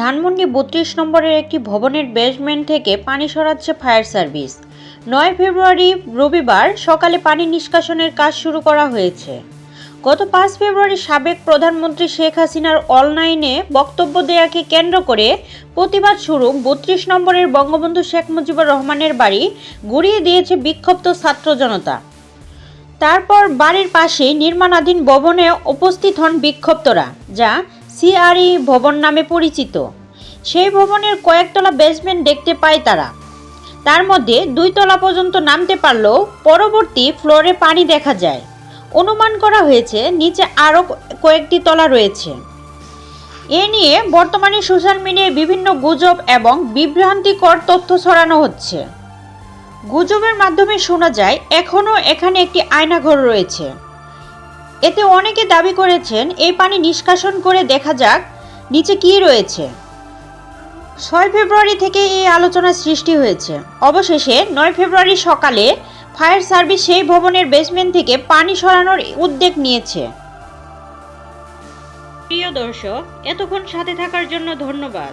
ধানমন্ডি বত্রিশ নম্বরের একটি ভবনের বেসমেন্ট থেকে পানি সরাচ্ছে ফায়ার সার্ভিস নয় ফেব্রুয়ারি রবিবার সকালে পানি নিষ্কাশনের কাজ শুরু করা হয়েছে। গত পাঁচ ফেব্রুয়ারি সাবেক প্রধানমন্ত্রী শেখ হাসিনার অনলাইনে বক্তব্য দেয়াকে কেন্দ্র করে প্রতিবাদ শুরু বত্রিশ নম্বরের বঙ্গবন্ধু শেখ মুজিবুর রহমানের বাড়ি গুড়িয়ে দিয়েছে বিক্ষুব্ধ ছাত্র জনতা। তারপর বাড়ির পাশে নির্মাণাধীন ভবনে উপস্থিত হন বিক্ষুব্ধরা, যা সিআরই ভবন নামে পরিচিত। সেই ভবনের কয়েকতলা বেসমেন্ট দেখতে পায় তারা। তার মধ্যে দুই তলা পর্যন্ত নামতে পারলেও পরবর্তী ফ্লোরে পানি দেখা যায়। অনুমান করা হয়েছে নিচে আরও কয়েকটি তলা রয়েছে। এ নিয়ে বর্তমানে সোশ্যাল মিডিয়ায় বিভিন্ন গুজব এবং বিভ্রান্তিকর তথ্য ছড়ানো হচ্ছে। গুজবের মাধ্যমে শোনা যায়, এখনও এখানে একটি আয়নাঘর রয়েছে। এতে অনেকে দাবি করেছেন এই পানি নিষ্কাশন করে দেখা যাক নিচে কী রয়েছে। ছয় ফেব্রুয়ারি থেকে এই আলোচনা সৃষ্টি হয়েছে। অবশেষে নয় ফেব্রুয়ারি সকালে ফায়ার সার্ভিস সেই ভবনের বেসমেন্ট থেকে পানি সরানোর উদ্যোগ নিয়েছে। প্রিয় দর্শক, এতক্ষণ সাথে থাকার জন্য ধন্যবাদ।